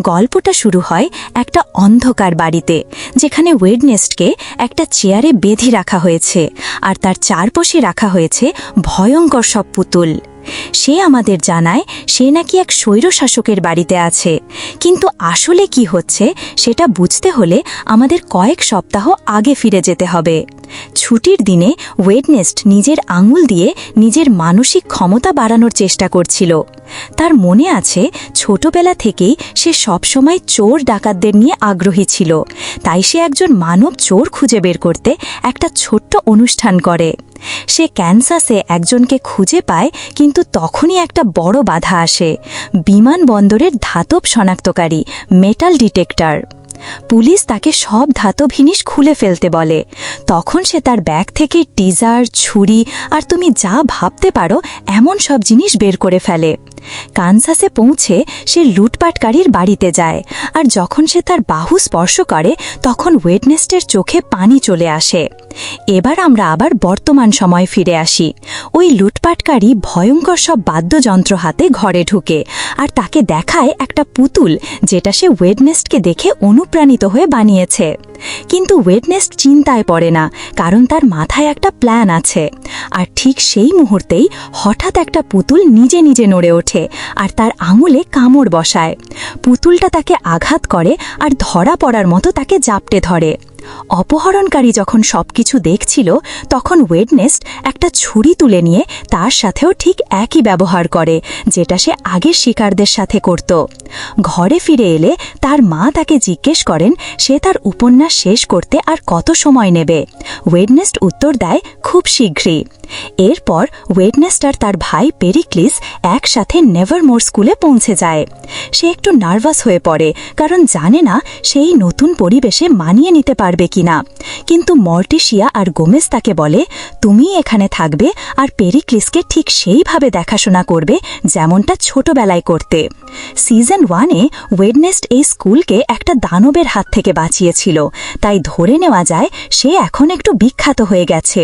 গল্পটা শুরু হয় একটা অন্ধকার বাড়িতে, যেখানে ওয়েডনেস্টকে একটা চেয়ারে বেঁধে রাখা হয়েছে, আর তার চারপাশে রাখা হয়েছে ভয়ঙ্কর সব পুতুল। সে আমাদের জানায় সে নাকি এক স্বৈরশাসকের বাড়িতে আছে। কিন্তু আসলে কি হচ্ছে সেটা বুঝতে হলে আমাদের কয়েক সপ্তাহ আগে ফিরে যেতে হবে। ছুটির দিনে ওয়েডনেস্ট নিজের আঙুল দিয়ে নিজের মানসিক ক্ষমতা বাড়ানোর চেষ্টা করছিল। তার মনে আছে ছোটবেলা থেকেই সে সবসময় চোর ডাকাতদের নিয়ে আগ্রহী ছিল। তাই সে একজন মানব চোর খুঁজে বের করতে একটা ছোট্ট অনুষ্ঠান করে। সে ক্যানসাসে একজনকে খুঁজে পায়, কিন্তু তখনই একটা বড় বাধা আসে। বিমানবন্দরের ধাতব শনাক্তকারী, মেটাল ডিটেক্টর। পুলিশ তাকে সব ধাতব জিনিস খুলে ফেলতে বলে। তখন সে তার ব্যাগ থেকে টিজার, ছুরি আর তুমি যা ভাবতে পারো, এমন সব জিনিস বের করে ফেলে। কানসাসে পৌঁছে সে লুটপাটকারীর বাড়িতে যায়, আর যখন সে তার বাহু স্পর্শ করে, তখন ওয়েডনেস্টের চোখে পানি চলে আসে। এবার আমরা আবার বর্তমান সময় ফিরে আসি। ওই লুটপাটকারী ভয়ঙ্কর সব বাদ্যযন্ত্র হাতে ঘরে ঢুকে, আর তাকে দেখায় একটা পুতুল, যেটা সে ওয়েডনেস্টকে দেখে অনুপ্রাণিত হয়ে বানিয়েছে। কিন্তু ওয়েডনেস্ট চিন্তায় পড়ে না, কারণ তার মাথায় একটা প্ল্যান আছে। আর ঠিক সেই মুহূর্তেই হঠাৎ একটা পুতুল নিজে নিজে নড়ে ওঠে। আর তার আঙুলে কামড় বসায়। পুতুলটা তাকে আঘাত করে আর ধরা পড়ার মতো তাকে জাপটে ধরে। অপহরণকারী যখন সবকিছু দেখছিল, তখন ওয়েডনেস্ট একটা ছুরি তুলে নিয়ে তার সাথেও ঠিক একই ব্যবহার করে, যেটা সে আগের শিকারদের সাথে করত। ঘরে ফিরে এলে তার মা তাকে জিজ্ঞেস করেন, সে তার উপন্যাস শেষ করতে আর কত সময় নেবে? ওয়েডনেস্ট উত্তর দেয়, খুব শীঘ্রই। এরপর ওয়েডনেস্ট আর তার ভাই পেরিক্লিস একসাথে নেভারমোর স্কুলে পৌঁছে যায়। সে একটু নার্ভাস হয়ে পড়ে, কারণ জানে না সেই নতুন পরিবেশে মানিয়ে নিতে পারবে কিনা। কিন্তু মর্টিশিয়া আর গোমেজ তাকে বলে, তুমি এখানে থাকবে আর পেরিক্লিসকে ঠিক সেইভাবে দেখাশোনা করবে যেমনটা ছোটবেলায় করতে। সিজন ওয়ানে ওয়েডনেস্ট এই স্কুলকে একটা দানবের হাত থেকে বাঁচিয়েছিল, তাই ধরে নেওয়া যায় সে এখন একটু বিখ্যাত হয়ে গেছে।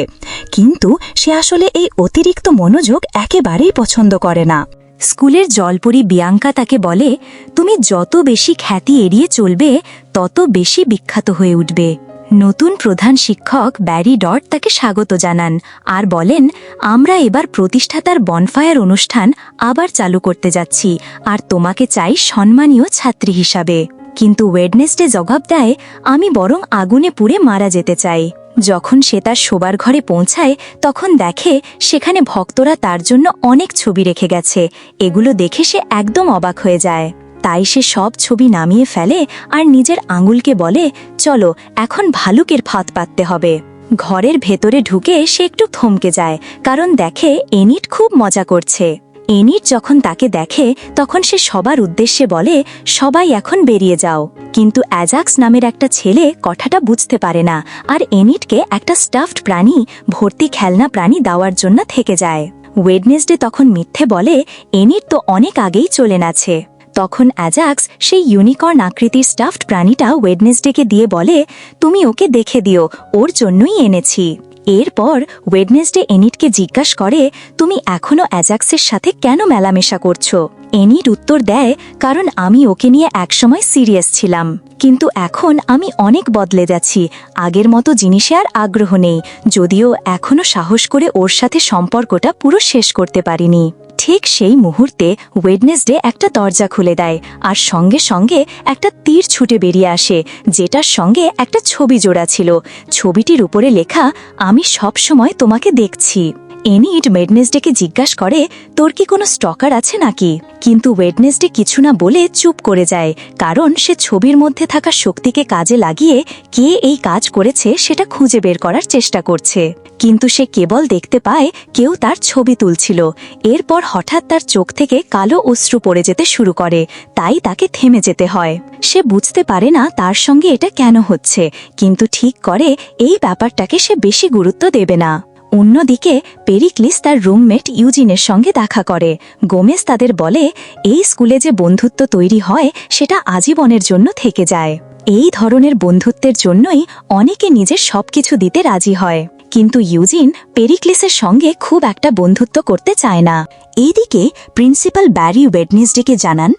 কিন্তু সে আসলে এই অতিরিক্ত মনোযোগ একেবারেই পছন্দ করে না। স্কুলের জলপরি বিয়াঙ্কা তাকে বলে, তুমি যত বেশি খ্যাতি এড়িয়ে চলবে, তত বেশি বিখ্যাত হয়ে উঠবে। নতুন প্রধান শিক্ষক ব্যারি ডট তাকে স্বাগত জানান আর বলেন, আমরা এবার প্রতিষ্ঠাতার বনফায়ার অনুষ্ঠান আবার চালু করতে যাচ্ছি আর তোমাকে চাই সম্মানীয় ছাত্রী হিসাবে। কিন্তু ওয়েডনেসডে জবাব দেয়, আমি বরং আগুনে পুড়ে মারা যেতে চাই। যখন সে তার শোবার ঘরে পৌঁছায়, তখন দেখে সেখানে ভক্তরা তার জন্য অনেক ছবি রেখে গেছে। এগুলো দেখে সে একদম অবাক হয়ে যায়। তাই সে সব ছবি নামিয়ে ফেলে আর নিজের আঙুলকে বলে, চলো, এখন ভালুকের ফাঁদ পাততে হবে। ঘরের ভেতরে ঢুকে সে একটু থমকে যায়, কারণ দেখে এনিট খুব মজা করছে। এনিট যখন তাকে দেখে, তখন সে সবার উদ্দেশ্যে বলে, সবাই এখন বেরিয়ে যাও। কিন্তু অ্যাজাক্স নামের একটা ছেলে কথাটা বুঝতে পারে না, আর এনিটকে একটা স্টাফড প্রাণী, ভর্তি খেলনা প্রাণী দেওয়ার জন্য থেকে যায়। ওয়েডনেসডে তখন মিথ্যে বলে এনিট তো অনেক আগেই চলে নাছে তখন অ্যাজাক্স সেই ইউনিকর্ন আকৃতির স্টাফড প্রাণীটা ওয়েডনেসডেকে দিয়ে বলে, তুমি ওকে দেখে দিও, ওর জন্যই এনেছি। এরপর ওয়েডনেসডে এনিটকে জিজ্ঞাস করে, তুমি এখনও অ্যাজাক্সের সাথে কেন মেলামেশা করছ? এনিট উত্তর দেয়, কারণ আমি ওকে নিয়ে একসময় সিরিয়াস ছিলাম। কিন্তু এখন আমি অনেক বদলে যাচ্ছি। আগের মতো জিনিসে আর আগ্রহ নেই। যদিও এখনও সাহস করে ওর সাথে সম্পর্কটা পুরো শেষ করতে পারিনি। ঠিক সেই মুহূর্তে ওয়েডনেসডে একটা দরজা খুলে দেয় আর সঙ্গে সঙ্গে একটা তীর ছুটে বেরিয়ে আসে, যেটার সঙ্গে একটা ছবি জোড়া ছিল। ছবিটির উপরে লেখা, আমি সবসময় তোমাকে দেখছি। এনিট ওয়েডনেসডেকে জিজ্ঞাসা করে, তোর কি কোনো স্টকার আছে নাকি? কিন্তু ওয়েডনেসডে কিছু না বলে চুপ করে যায়, কারণ সে ছবির মধ্যে থাকা শক্তিকে কাজে লাগিয়ে কে এই কাজ করেছে সেটা খুঁজে বের করার চেষ্টা করছে। কিন্তু সে কেবল দেখতে পায়, কেউ তার ছবি তুলছিল। এরপর হঠাৎ তার চোখ থেকে কালো অশ্রু পড়ে যেতে শুরু করে, তাই তাকে থেমে যেতে হয়। সে বুঝতে পারে না তার সঙ্গে এটা কেন হচ্ছে, কিন্তু ঠিক করে এই ব্যাপারটাকে সে বেশি গুরুত্ব দেবে না। অন্যদিকে, পেরিক্লিস তার রুমমেট ইউজিনের সঙ্গে দেখা করে। গোমেজ তাদের বলে, এই স্কুলে যে বন্ধুত্ব তৈরি হয়, সেটা আজীবনের জন্য থেকে যায়। এই ধরনের বন্ধুত্বের জন্যই অনেকে নিজের সবকিছু দিতে রাজি হয়। কিন্তু ইউজিন পেরিক্লিসের সঙ্গে খুব একটা বন্ধুত্ব করতে চায় না। এইদিকে প্রিন্সিপাল ব্যারি ওয়েডনেসডেকে জানান,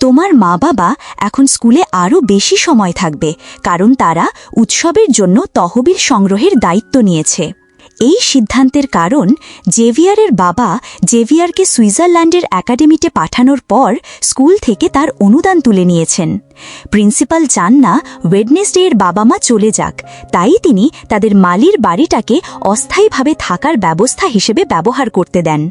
তোমার মা বাবা এখন স্কুলে আরও বেশি সময় থাকবে, কারণ তারা উৎসবের জন্য তহবিল সংগ্রহের দায়িত্ব নিয়েছে। এই সিদ্ধান্তের কারণ জেভিয়ারের বাবা জেভিয়ারকে সুইজারল্যান্ডের একাডেমিতে পাঠানোর পর স্কুল থেকে তার অনুদান তুলে নিয়েছেন। প্রিন্সিপাল চান না ওয়েডনেসডের বাবা মা চলে যাক। তাই তিনি তাদের মালির বাড়িটাকে অস্থায়ীভাবে থাকার ব্যবস্থা হিসেবে ব্যবহার করতে দেন।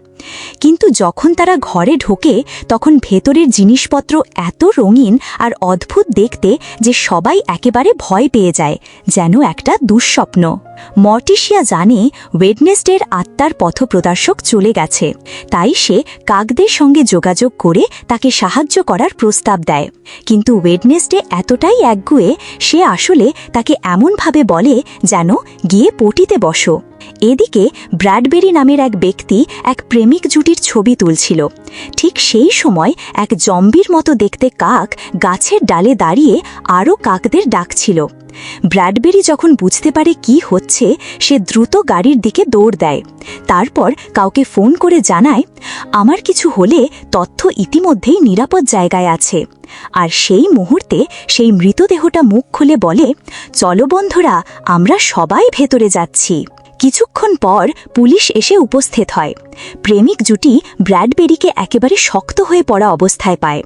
কিন্তু যখন তারা ঘরে ঢোকে, তখন ভেতরের জিনিসপত্র এত রঙিন আর অদ্ভুত দেখতে যে সবাই একেবারে ভয় পেয়ে যায়, যেন একটা দুঃস্বপ্ন। মর্টিশিয়া জানে ওয়েডনেসডের আত্মার পথপ্রদর্শক চলে গেছে। তাই সে কাকদের সঙ্গে যোগাযোগ করে তাকে সাহায্য করার প্রস্তাব দেয়। কিন্তু ওয়েডনেসডে এতটাই একগুয়ে সে আসলে তাকে এমনভাবে বলে যেন গিয়ে পটিতে বসো। এদিকে ব্র্যাডবেরি নামের এক ব্যক্তি এক প্রেমিক জুটির ছবি তুলছিল। ঠিক সেই সময় এক জম্বির মতো দেখতে কাক গাছের ডালে দাঁড়িয়ে আরও কাকদের ডাকছিল। ব্র্যাডবেরি যখন বুঝতে পারে কি হচ্ছে, সে দ্রুত গাড়ির দিকে দৌড় দেয়। তারপর কাউকে ফোন করে জানায়, আমার কিছু হলে তথ্য ইতিমধ্যেই নিরাপদ জায়গায় আছে। আর সেই মুহূর্তে সেই মৃতদেহটা মুখ খুলে বলে, চলো বন্ধুরা, আমরা সবাই ভেতরে যাচ্ছি। কিছুক্ষণ পর পুলিশ এসে উপস্থিত হয়। প্রেমিক জুটি ব্র্যাডবেরিকে একেবারে শক্ত হয়ে পড়া অবস্থায় পায়।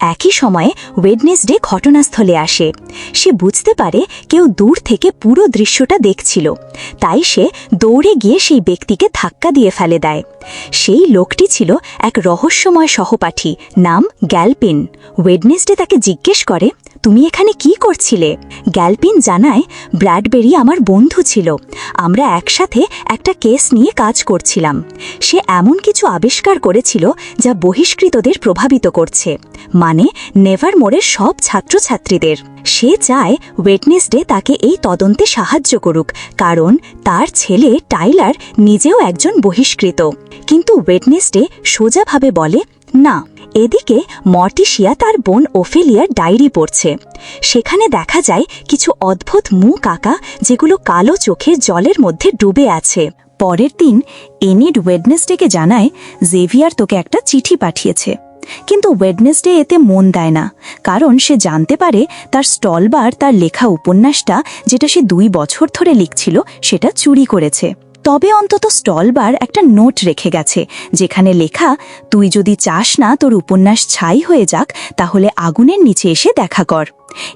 একই সময়ে ওয়েডনেসডে ঘটনাস্থলে আসে। সে বুঝতে পারে কেউ দূর থেকে পুরো দৃশ্যটা দেখছিল। তাই সে দৌড়ে গিয়ে সেই ব্যক্তিকে ধাক্কা দিয়ে ফেলে দেয়। সেই লোকটি ছিল এক রহস্যময় সহপাঠী, নাম গ্যালপিন। ওয়েডনেসডে তাকে জিজ্ঞেস করে তুমি এখানে কি করছিলে? গ্যালপিন জানায়, ব্র্যাডবেরি আমার বন্ধু ছিল। আমরা একসাথে একটা কেস নিয়ে কাজ করছিলাম। সে এমন কিছু আবিষ্কার করেছিল যা বহিষ্কৃতদের প্রভাবিত করছে। মানে নেভার মোড়ের সব ছাত্রছাত্রীদের। সে চায় ওয়েটনেসডে তাকে এই তদন্তে সাহায্য করুক, কারণ তার ছেলে টাইলার নিজেও একজন বহিষ্কৃত। কিন্তু ওয়েটনেসডে সোজাভাবে বলে না, এদিকে মর্টিশিয়া তার বোন ওফেলিয়ার ডায়েরি পড়ছে। সেখানে দেখা যায় কিছু অদ্ভুত মুখ আঁকা যেগুলো কালো চোখে জলের মধ্যে ডুবে আছে। পরের দিন, এনিড ওয়েডনেসডেকে জানায় জেভিয়ার তোকে একটা চিঠি পাঠিয়েছে। কিন্তু ওয়েডনেসডে এতে মন দেয় না, কারণ সে জানতে পারে তার স্টলবার তার লেখা উপন্যাসটা যেটা সে দুই বছর ধরে লিখছিল সেটা চুরি করেছে। তবে অন্তত স্টলবার একটা নোট রেখে গেছে, যেখানে লেখা, তুই যদি চাস না তোর উপন্যাস ছাই হয়ে যাক, তাহলে আগুনের নিচে এসে দেখা কর।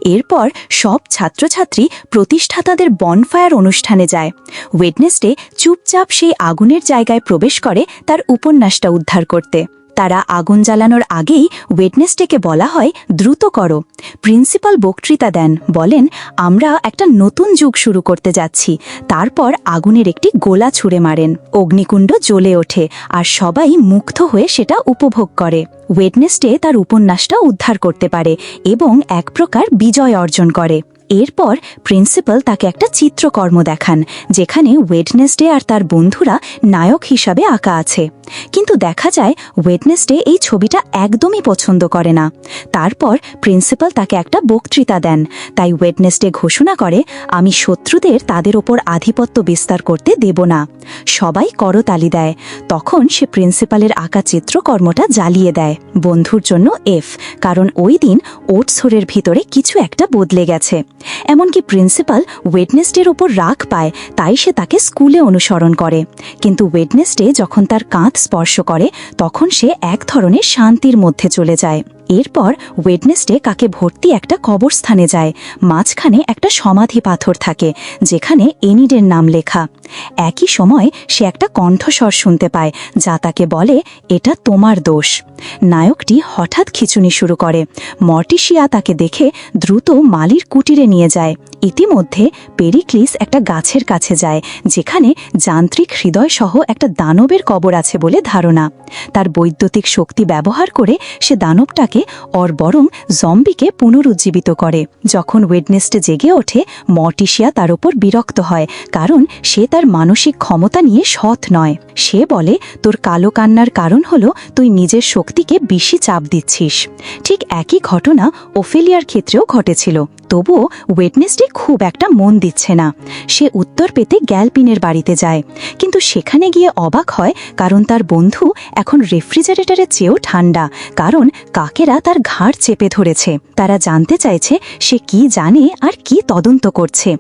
এরপর সব ছাত্রছাত্রী প্রতিষ্ঠাতাদের বনফায়ার অনুষ্ঠানে যায়। ওয়েডনেসডে চুপচাপ সেই আগুনের জায়গায় প্রবেশ করে তার উপন্যাসটা উদ্ধার করতে। তারা আগুন জ্বালানোর আগেই ওয়েডনেসডেকে বলা হয়, দ্রুত করো। প্রিন্সিপাল বক্তৃতা দেন, বলেন, আমরা একটা নতুন যুগ শুরু করতে যাচ্ছি। তারপর আগুনের একটি গোলা ছুঁড়ে মারেন। অগ্নিকুণ্ড জ্বলে ওঠে আর সবাই মুগ্ধ হয়ে সেটা উপভোগ করে। ওয়েডনেসডে তার উপন্যাসটা উদ্ধার করতে পারে এবং এক প্রকার বিজয় অর্জন করে। এরপর প্রিন্সিপাল তাকে একটা চিত্রকর্ম দেখান, যেখানে ওয়েডনেসডে আর তার বন্ধুরা নায়ক হিসাবে আঁকা আছে। কিন্তু দেখা যায় ওয়েডনেসডে এই ছবিটা একদমই পছন্দ করে না। তারপর প্রিন্সিপাল তাকে একটা বক্তৃতা দেন। তাই ওয়েডনেসডে ঘোষণা করে, আমি শত্রুদের তাদের ওপর আধিপত্য বিস্তার করতে দেব না। সবাই করতালি দেয়। তখন সে প্রিন্সিপালের আঁকা চিত্রকর্মটা জ্বালিয়ে দেয়। বন্ধুর জন্য এফ কারণ ওই দিন ওটসোরের ভিতরে কিছু একটা বদলে গেছে। এমনকি প্রিন্সিপাল ওয়েডনেসডের ওপর রাগ পায়, তাই সে তাকে স্কুলে অনুসরণ করে। কিন্তু ওয়েডনেসডে যখন তার কাঁধ স্পর্শ করে তখন সে এক ধরনের শান্তির মধ্যে চলে যায়। এরপর ওয়েডনেসডে কাকে ভর্তি একটা কবরস্থানে যায়, মাঝখানে একটা সমাধি পাথর থাকে, যেখানে এনিডের নাম লেখা। একই সময় সে একটা কণ্ঠস্বর শুনতে পায়, যা তাকে বলে, এটা তোমার দোষ। নায়কটি হঠাৎ খিচুনি শুরু করে। মর্টিশিয়া তাকে দেখে দ্রুত মালির কুটিরে নিয়ে যায়। ইতিমধ্যে পেরিক্লিস একটা গাছের কাছে যায়, যেখানে যান্ত্রিক হৃদয় সহ একটা দানবের কবর আছে বলে ধারণা। তার বৈদ্যুতিক শক্তি ব্যবহার করে সে দানবটাকে অর বরং জম্বিকে পুনরুজ্জীবিত করে। যখন ওয়েডনেসডে জেগে ওঠে মর্টিশিয়া তার ওপর বিরক্ত হয়, কারণ সে তার মানসিক ক্ষমতা নিয়ে সৎ নয়। সে বলে, তোর কালো কান্নার কারণ হলো তুই নিজের শক্তিকে বেশি চাপ দিচ্ছিস। ঠিক একই ঘটনা ওফেলিয়ার ক্ষেত্রেও ঘটেছিল। তবুও ওয়েটনেসডে খুব একটা মন দিচ্ছে না। সে উত্তর পেতে গ্যালপিনের বাড়িতে যায়। কিন্তু সেখানে গিয়ে অবাক হয়, কারণ তার বন্ধু এখন রেফ্রিজারেটরের চেয়েও ঠান্ডা, কারণ কাকেরা তার ঘাড় চেপে ধরেছে। তারা জানতে চাইছে সে কি জানে আর কি তদন্ত করছে।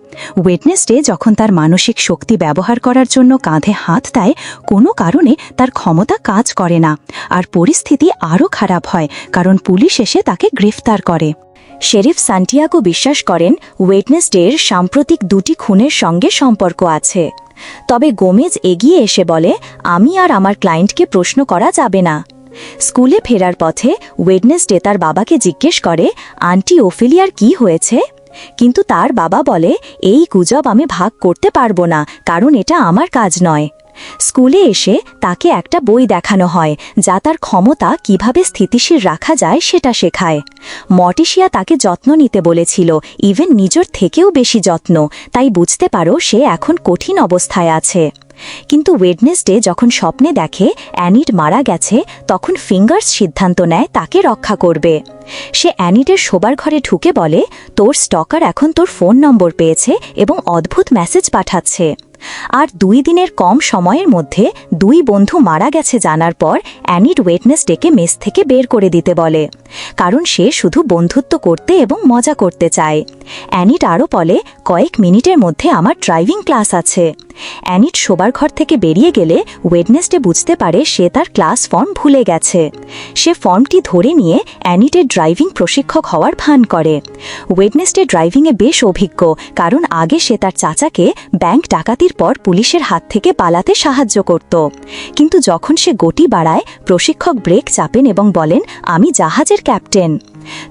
ওয়েটনেসডে যখন তার মানসিক শক্তি ব্যবহার করার জন্য কাঁধে হাত দেয়, কোনো কারণে তার ক্ষমতা কাজ করে না। আর পরিস্থিতি আরও খারাপ হয়, কারণ পুলিশ এসে তাকে গ্রেফতার করে। শেরিফ সান্টিয়াগো বিশ্বাস করেন ওয়েটনেসডের সাম্প্রতিক দুটি খুনের সঙ্গে সম্পর্ক আছে। তবে গোমেজ এগিয়ে এসে বলে, আমি আর আমার ক্লায়েন্টকে প্রশ্ন করা যাবে না। স্কুলে ফেরার পথে ওয়েডনেসডে তার বাবাকে জিজ্ঞেস করে, আন্টি, ওফিলিয়ার কি হয়েছে? কিন্তু তার বাবা বলে, এই গুজব আমি ভাগ করতে পারব না, কারণ এটা আমার কাজ নয়। স্কুলে এসে তাকে একটা বই দেখানো হয়, যা তার ক্ষমতা কীভাবে স্থিতিশীল রাখা যায় সেটা শেখায়। মটিশিয়া তাকে যত্ন নিতে বলেছিল, ইভেন নিজের থেকেও বেশি যত্ন, তাই বুঝতে পারো সে এখন কঠিন অবস্থায় আছে। কিন্তু ওয়েডনেসডে যখন স্বপ্নে দেখে অ্যানিট মারা গেছে, তখন ফিঙ্গার্স সিদ্ধান্ত নেয় তাকে রক্ষা করবে। সে অ্যানিটের শোবার ঘরে ঢুকে বলে, তোর স্টকার এখন তোর ফোন নম্বর পেয়েছে এবং অদ্ভুত মেসেজ পাঠাচ্ছে। আর দুই দিনের কম সময়ের মধ্যে দুই বন্ধু মারা গেছে জানার পর অ্যানির ওয়েটনেস ডেকে মেস থেকে বের করে দিতে বলে। কারণ সে শুধু বন্ধুত্ব করতে এবং মজা করতে চায়। অ্যানিট আরও বলে, কয়েক মিনিটের মধ্যে আমার ড্রাইভিং ক্লাস আছে। অ্যানিট শোবার ঘর থেকে বেরিয়ে গেলে ওয়েডনেসডে বুঝতে পারে সে তার ক্লাস ফর্ম ভুলে গেছে। সে ফর্মটি ধরে নিয়ে অ্যানিটের ড্রাইভিং প্রশিক্ষক হওয়ার ভান করে। ওয়েডনেসডে ড্রাইভিংয়ে বেশ অভিজ্ঞ, কারণ আগে সে তার চাচাকে ব্যাংক ডাকাতির পর পুলিশের হাত থেকে পালাতে সাহায্য করত। কিন্তু যখন সে গতি বাড়ায়, প্রশিক্ষক ব্রেক চাপেন এবং বলেন, আমি জাহাজের ক্যাপ্টেন।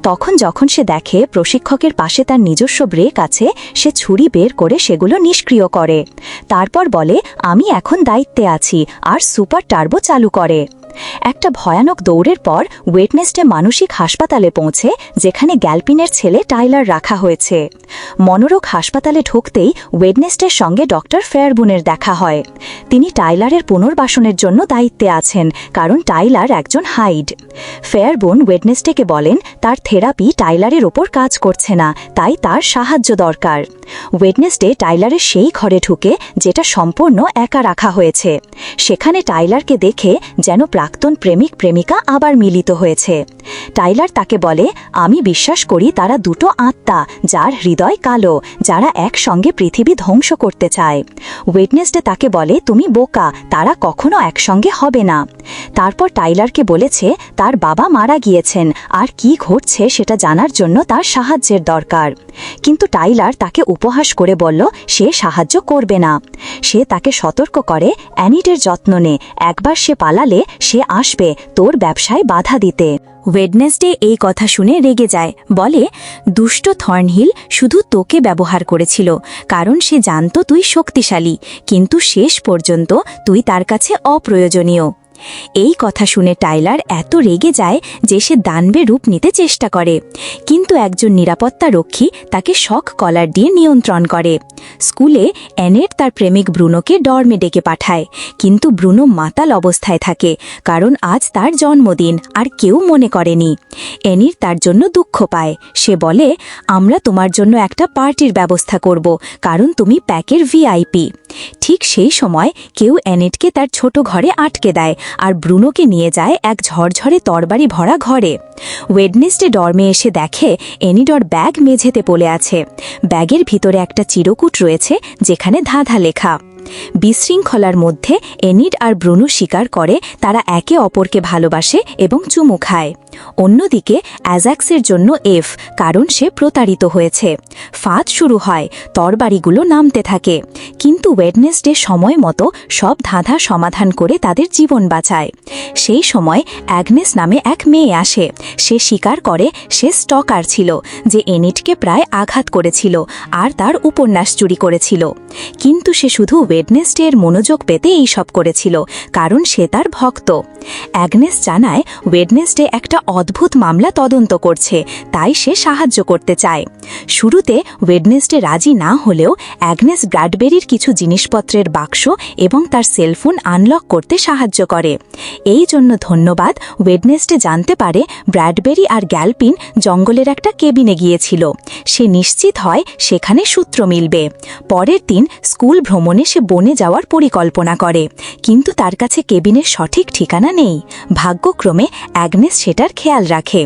তখন যখন সে দেখে প্রশিক্ষকের পাশে তার নিজস্ব ব্রেক আছে, সে ছুরি বের করে সেগুলো নিষ্ক্রিয় করে। তারপর বলে, আমি এখন দায়িত্বে আছি, আর সুপার টার্বো চালু করে। একটা ভয়ানক দৌড়ের পর ওয়েটনেসডে মানসিক হাসপাতালে পৌঁছে, যেখানে গ্যালপিনের ছেলে টাইলার রাখা হয়েছে। মনোরোগ হাসপাতালে ঢুকতেই ওয়েডনেসডের সঙ্গে ডক্টর ফেয়ারবুনের দেখা হয়। তিনি টাইলারের পুনর্বাসনের জন্য দায়িত্বে আছেন, কারণ টাইলার একজন হাইড। ফেয়ারবুন ওয়েডনেসডেকে বলেন, তার থেরাপি টাইলারের ওপর কাজ করছে না, তাই তার সাহায্য দরকার। ওয়েডনেসডে টাইলারের সেই ঘরে ঢুকে যেটা সম্পূর্ণ একা রাখা হয়েছে। সেখানে টাইলারকে দেখে যেন প্রাক্তন প্রেমিক প্রেমিকা আবার মিলিত হয়েছে। টাইলার তাকে বলে, আমি বিশ্বাস করি তারা দুটো আত্মা, যার হৃদয় কালো, যারা একসঙ্গে পৃথিবী ধ্বংস করতে চায়। ওয়েডনেসডে তাকে বলে, তুমি বোকা, তারা কখনো একসঙ্গে হবে না। তারপর টাইলারকে বলেছে, তার বাবা মারা গিয়েছেন, আর কি ঘটছে সেটা জানার জন্য তার সাহায্যের দরকার। কিন্তু টাইলার তাকে উপহাস করে বলল, সে সাহায্য করবে না। সে তাকে সতর্ক করে, অ্যানিটের যত্ন নে, একবার সে পালালে সে আসবে তোর ব্যবসায় বাধা দিতে। ওয়েডনেসডে এই কথা শুনে রেগে যায়, বলে, দুষ্ট থর্নহিল, শুধু তোকে ব্যবহার করেছিল, কারণ সে জানত তুই শক্তিশালী, কিন্তু শেষ পর্যন্ত তুই তার কাছে অপ্রয়োজনীয়। এই কথা শুনে টাইলার এত রেগে যায় যে সে দানবে রূপ নিতে চেষ্টা করে। কিন্তু একজন নিরাপত্তা রক্ষী তাকে শখ কলার দিয়ে নিয়ন্ত্রণ করে। স্কুলে অ্যানেট তার প্রেমিক ব্রুনোকে ডর্মে ডেকে পাঠায়। কিন্তু ব্রুনো মাতাল অবস্থায় থাকে, কারণ আজ তার জন্মদিন আর কেউ মনে করেনি। অ্যানির তার জন্য দুঃখ পায়। সে বলে, আমরা তোমার জন্য একটা পার্টির ব্যবস্থা করব, কারণ তুমি প্যাকের ভিআইপি। ঠিক সেই সময় কেউ অ্যানেটকে তার ছোট ঘরে আটকে দেয় আর ব্রুনোকে নিয়ে যায় এক ঝরঝরে তরবারি ভরা ঘরে। ওয়েডনেসডে ডর্মে এসে দেখে এনিডর ব্যাগ মেঝেতে পড়ে আছে। ব্যাগের ভিতরে একটা চিরকুট রয়েছে, যেখানে ধাঁধা লেখা। বিশৃঙ্খলার মধ্যে এনিড আর ব্রুনু স্বীকার করে, তারা একে অপরকে ভালোবাসে এবং চুমু খায়। অন্যদিকে, অ্যাজাক্সের জন্য এফ, কারণ সে প্রতারিত হয়েছে। ফাঁদ শুরু হয়, তরবারিগুলো নামতে থাকে। কিন্তু ওয়েডনেসডে সময় মতো সব ধাঁধা সমাধান করে তাদের জীবন বাঁচায়। সেই সময় অ্যাগনেস নামে এক মেয়ে আসে। সে স্বীকার করে, সে স্টকার ছিল, যে এনিটকে প্রায় আঘাত করেছিল, আর তার উপন্যাস চুরি করেছিল। কিন্তু সে শুধু ওয়েডনেসডে এর মনোযোগ পেতে এইসব করেছিল, কারণ সে তার ভক্ত। অ্যাগনেস জানায় ওয়েডনেসডে একটা অদ্ভুত মামলা তদন্ত করছে, তাই সে সাহায্য করতে চায়। শুরুতে ওয়েডনেসডে রাজি না হলেও অ্যাগনেস ব্র্যাডবেরির কিছু জিনিসপত্রের বাক্স এবং তার সেলফোন আনলক করতে সাহায্য করে। এই জন্য ধন্যবাদ ওয়েডনেসডে জানতে পারে ব্র্যাডবেরি আর গ্যালপিন জঙ্গলের একটা কেবিনে গিয়েছিল। সে নিশ্চিত হয় সেখানে সূত্র মিলবে। পরের দিন স্কুল ভ্রমণে সে বনে যাওয়ার পরিকল্পনা করে। কিন্তু তার কাছে কেবিনের সঠিক ঠিকানা নেই। ভাগ্যক্রমে অ্যাগনেস সেটার খেয়াল রাখে।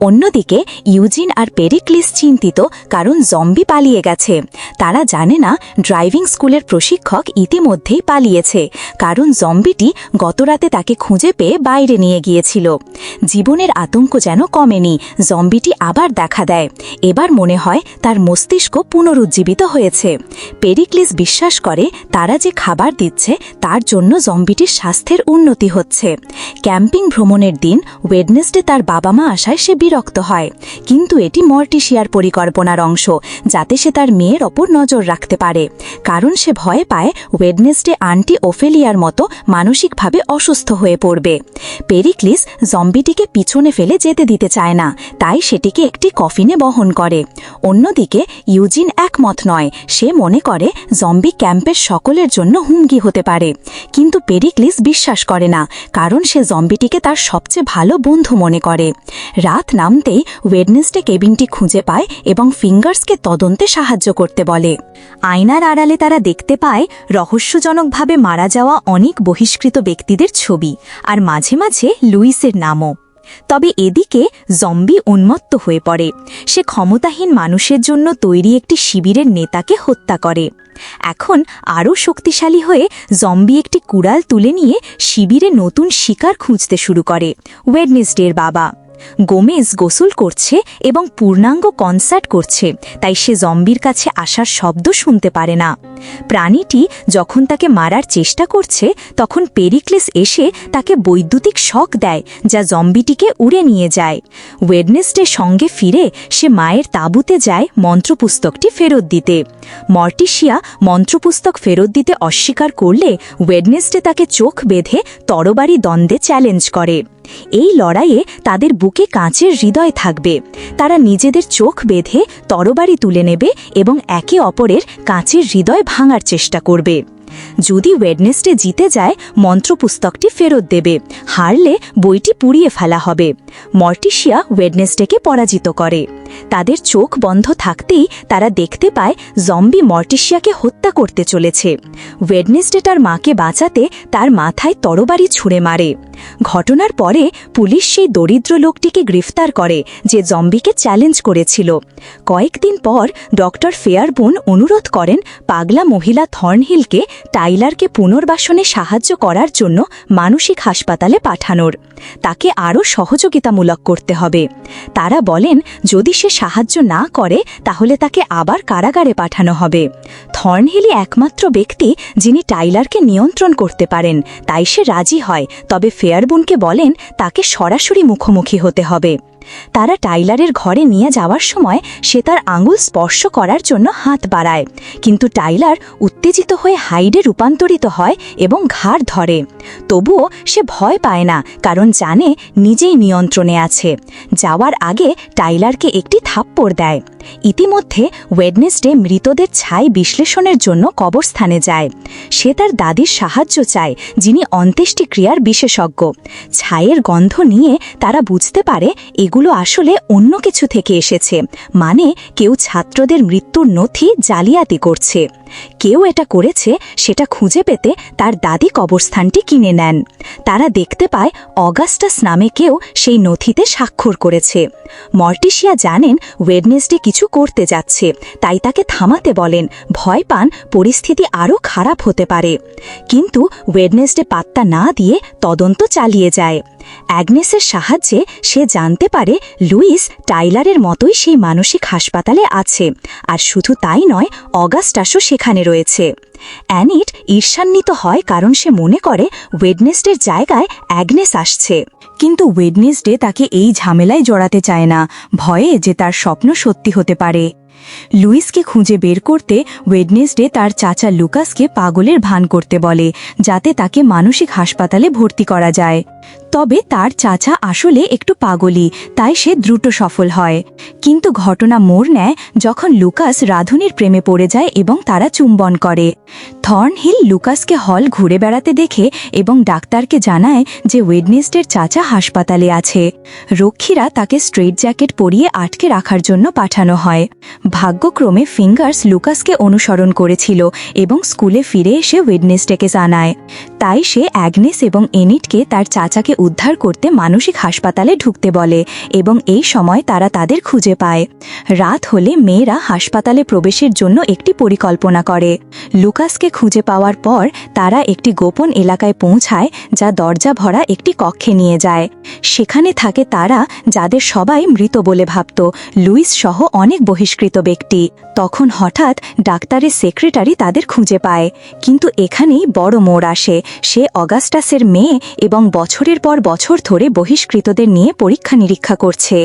অন্যদিকে, ইউজিন আর পেরিক্লিস চিন্তিত কারণ জম্বি পালিয়ে গেছে। তারা জানে না ড্রাইভিং স্কুলের প্রশিক্ষক ইতিমধ্যেই পালিয়েছে, কারণ জম্বিটি গতরাতে তাকে খুঁজে পেয়ে বাইরে নিয়ে গিয়েছিল। জীবনের আতঙ্ক যেন কমেনি, জম্বিটি আবার দেখা দেয়। এবার মনে হয় তার মস্তিষ্ক পুনরুজ্জীবিত হয়েছে। পেরিক্লিস বিশ্বাস করে, তারা যে খাবার দিচ্ছে, তার জন্য জম্বিটির স্বাস্থ্যের উন্নতি হচ্ছে। ক্যাম্পিং ভ্রমণের দিন ওয়েডনেসডে তার বাবা মা আসায় সে বিরক্ত হয়। কিন্তু এটি মর্টিশিয়ার পরিকল্পনার অংশ, যাতে সে তার মেয়ের ওপর নজর রাখতে পারে। কারণ সে ভয় পায় ওয়েডনেসডে আন্টি ওফেলিয়ার মতো মানসিকভাবে অসুস্থ হয়ে পড়বে। পেরিক্লিস জম্বিটিকে পিছনে ফেলে যেতে দিতে চায় না, তাই সেটিকে একটি কফিনে বহন করে। অন্যদিকে ইউজিন একমত নয়, সে মনে করে জম্বি ক্যাম্পের সকলের জন্য হুমকি হতে পারে। কিন্তু পেরিক্লিস বিশ্বাস করে না, কারণ সে জম্বিটিকে তার সবচেয়ে ভালো বন্ধু মনে করে। রাত নামতেই ওয়েডনেসডে কেবিনটি খুঁজে পায় এবং ফিঙ্গার্সকে তদন্তে সাহায্য করতে বলে। আয়নার আড়ালে তারা দেখতে পায়, রহস্যজনকভাবে মারা যাওয়া অনেক বহিষ্কৃত ব্যক্তিদের ছবি, আর মাঝে মাঝে লুইসের নামও। তবে এদিকে জম্বি উন্মত্ত হয়ে পড়ে। সে ক্ষমতাহীন মানুষের জন্য তৈরি একটি শিবিরের নেতাকে হত্যা করে। এখন আরও শক্তিশালী হয়ে জম্বি একটি কুড়াল তুলে নিয়ে শিবিরে নতুন শিকার খুঁজতে শুরু করে। ওয়েডনেসডের বাবা। গোমেজ গোসল করছে এবং পূর্ণাঙ্গ কনসার্ট করছে, তাই সে জম্বির কাছে আসার শব্দ শুনতে পারে না। প্রাণীটি যখন তাকে মারার চেষ্টা করছে, তখন পেরিক্লেস এসে তাকে বৈদ্যুতিক শক দেয়, যা জম্বিটিকে উড়ে নিয়ে যায়। ওয়েডনেসডে সঙ্গে ফিরে সে মায়ের তাঁবুতে যায় মন্ত্রপুস্তকটি ফেরত দিতে। মর্টিশিয়া মন্ত্রপুস্তক ফেরত দিতে অস্বীকার করলে ওয়েডনেসডে তাকে চোখ বেঁধে তরবারি দ্বন্দ্বে চ্যালেঞ্জ করে। এই লড়াইয়ে তাদের বুকে কাঁচের হৃদয় থাকবে। তারা নিজেদের চোখ বেঁধে তরবারি তুলে নেবে এবং একে অপরের কাঁচের হৃদয় ভাঙার চেষ্টা করবে। যদি ওয়েডনেসডে জিতে যায়, মন্ত্রপুস্তকটি ফেরত দেবে। হারলে বইটি পুড়িয়ে ফেলা হবে। মর্টিশিয়া ওয়েডনেসডেকে পরাজিত করে। তাদের চোখ বন্ধ থাকতেই তারা দেখতে পায়, জম্বি মর্টিশিয়াকে হত্যা করতে চলেছে। ওয়েডনেসডে তার মাকে বাঁচাতে তার মাথায় তরবারি ছুঁড়ে মারে। ঘটনার পরে পুলিশ সেই দরিদ্র লোকটিকে গ্রেফতার করে, যে জম্বিকে চ্যালেঞ্জ করেছিল। কয়েকদিন পর ডক্টর ফেয়ারবোন অনুরোধ করেন পাগলা মহিলা থর্নহিলকে টাইলারকে পুনর্বাসনে সাহায্য করার জন্য মানসিক হাসপাতালে পাঠানোর। তাকে আরও সহযোগিতামূলক করতে হবে। তারা বলেন, যদি সে সাহায্য না করে, তাহলে তাকে আবার কারাগারে পাঠানো হবে। থর্নহিলই একমাত্র ব্যক্তি যিনি টাইলারকে নিয়ন্ত্রণ করতে পারেন, তাই সে রাজি হয়। তবে ফেয়ারবুনকে বলেন, তাকে সরাসরি মুখোমুখি হতে হবে। তারা টাইলারের ঘরে নিয়ে যাওয়ার সময় সে তার আঙুল স্পর্শ করার জন্য হাত বাড়ায়। কিন্তু টাইলার উত্তেজিত হয়ে হাইডে রূপান্তরিত হয় এবং ঘাড় ধরে। তবুও সে ভয় পায় না, কারণ জানে নিজেই নিয়ন্ত্রণে আছে। যাওয়ার আগে টাইলারকে একটি থাপ্পড় দেয়। ইতিমধ্যে ওয়েডনেসডে মৃতদের ছাই বিশ্লেষণের জন্য কবরস্থানে যায়। সে তার দাদির সাহায্য চায়, যিনি অন্ত্যেষ্টিক্রিয়ার বিশেষজ্ঞ। ছাইয়ের গন্ধ নিয়ে তারা বুঝতে পারে এগুলো আসলে অন্য কিছু থেকে এসেছে মানে কেউ ছাত্রদের মৃত্যুর নথি জালিয়াতি করছে। কেউ এটা করেছে, সেটা খুঁজে পেতে তার দাদি কবরস্থানটি কিনে নেন। তারা দেখতে পায় অগাস্টাস নামে কেউ সেই নথিতে স্বাক্ষর করেছে। মর্টিশিয়া জানেন ওয়েডনেসডে কিছু করতে যাচ্ছে, তাই তাকে থামাতে বলেন, ভয় পান, পরিস্থিতি আরও খারাপ হতে পারে। কিন্তু ওয়েডনেসডে পাত্তা না দিয়ে তদন্ত চালিয়ে যায়। অ্যাগনেসের সাহায্যে সে জানতে পারে লুইস টাইলারের মতোই সেই মানসিক হাসপাতালে আছে। আর শুধু তাই নয়, অগাস্টাসও সেখানে রয়েছে। অ্যানিট ঈর্ষান্বিত হয় কারণ সে মনে করে ওয়েডনেসডের জায়গায় অ্যাগনেস আসছে। কিন্তু ওয়েডনেসডে তাকে এই ঝামেলায় জড়াতে চায় না, ভয়ে যে তার স্বপ্ন সত্যি হতে পারে। লুইসকে খুঁজে বের করতে ওয়েডনেসডে তার চাচা লুকাসকে পাগলের ভান করতে বলে, যাতে তাকে মানসিক হাসপাতালে ভর্তি করা যায়। তবে তার চাচা আসলে একটু পাগলি তাই সে দ্রুত সফল হয়। কিন্তু ঘটনা মোড় নেয় যখন লুকাস রাধুনির প্রেমে পড়ে যায় এবং তারা চুম্বন করে। থর্নহিল লুকাসকে হল ঘুরে বেড়াতে দেখে এবং ডাক্তারকে জানায় যে ওয়েডনেসডের চাচা হাসপাতালে আছে। রক্ষীরা তাকে স্ট্রেট জ্যাকেট পরিয়ে আটকে রাখার জন্য পাঠানো হয়। ভাগ্যক্রমে ফিঙ্গার্স লুকাসকে অনুসরণ করেছিল এবং স্কুলে ফিরে এসে ওয়েডনেসডেকে জানায়। তাই সে অ্যাগনেস এবং এনিটকে তার চাচাকে উদ্ধার করতে মানসিক হাসপাতালে ঢুকতে বলে এবং এই সময় তারা তাদের খুঁজে পায়। রাত হলে মেয়েরা হাসপাতালে প্রবেশের জন্য একটি পরিকল্পনা করে। লুকাসকে খুঁজে পাওয়ার পর তারা একটি গোপন এলাকায় পৌঁছায় যা দরজা ভরা একটি কক্ষে নিয়ে যায়। সেখানে থাকে তারা যাদের সবাই মৃত বলে ভাবত। লুইস সহ অনেক বহিষ্কৃত ব্যক্তি। তখন হঠাৎ ডাক্তারের সেক্রেটারি তাদের খুঁজে পায়। কিন্তু এখানেই বড় মোড় আসে। সে অগাস্টাসের মেয়ে এবং বছরের পর বছর ধরে বহিষ্কৃতদের নিয়ে পরীক্ষা নিরীক্ষা করছে।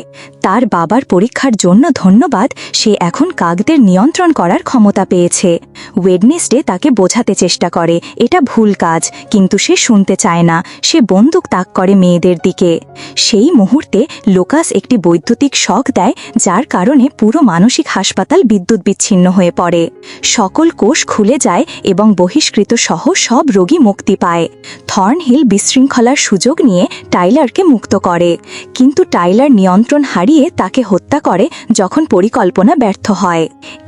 তার বাবার পরীক্ষার জন্য ধন্যবাদ, সে এখন কাকদের নিয়ন্ত্রণ করার ক্ষমতা পেয়েছে। ওয়েডনেসডে তাকে বোঝাতে চেষ্টা করে, এটা ভুল কাজ, কিন্তু সে শুনতে চায় না, সে বন্দুক তাক করে মেয়েদের দিকে। সেই মুহূর্তে লোকাস একটি বৈদ্যুতিক শক দেয়, যার কারণে পুরো মানসিক হাসপাতাল বিদ্যুৎ বিচ্ছিন্ন হয়ে পড়ে। সকল কোষ খুলে যায় এবং বহিষ্কৃত সহ সব রোগী মুক্তি পায়। থর্নহিল বিশৃঙ্খলার সুযোগ নিয়ে টাইলারকে মুক্ত করে। কিন্তু টাইলার নিয়ন্ত্রণ হারিয়ে তাকে হত্যা করে যখন পরিকল্পনা ব্যর্থ হয়।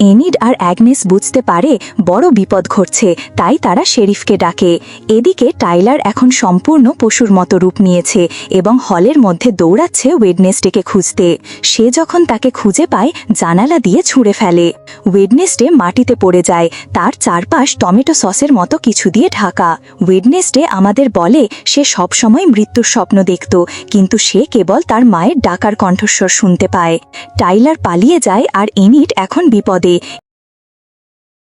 এনিড আর অ্যাগনেস বুঝতে পারে বড় বিপদ ঘটছে, তাই তারা শেরিফকে ডাকে। এদিকে টাইলার এখন সম্পূর্ণ পশুর মতো রূপ নিয়েছে এবং হলের মধ্যে দৌড়াচ্ছে ওয়েডনেসডেকে খুঁজতে। সে যখন তাকে খুঁজে পায়, জানালা দিয়ে ছুঁড়ে ফেলে। ওয়েডনেসডে মাটিতে পড়ে যায়, তার চারপাশ টমেটো সসের মতো কিছু দিয়ে ঢাকা। ওয়েডনেসডে আমাদের বলে, সে সবসময় মৃত্যুর স্বপ্ন দেখত, কিন্তু সে কেবল তার মায়ের ডাকার কণ্ঠস্বর শুনতে পায়। টাইলার পালিয়ে যায় আর এনিট এখন বিপদে।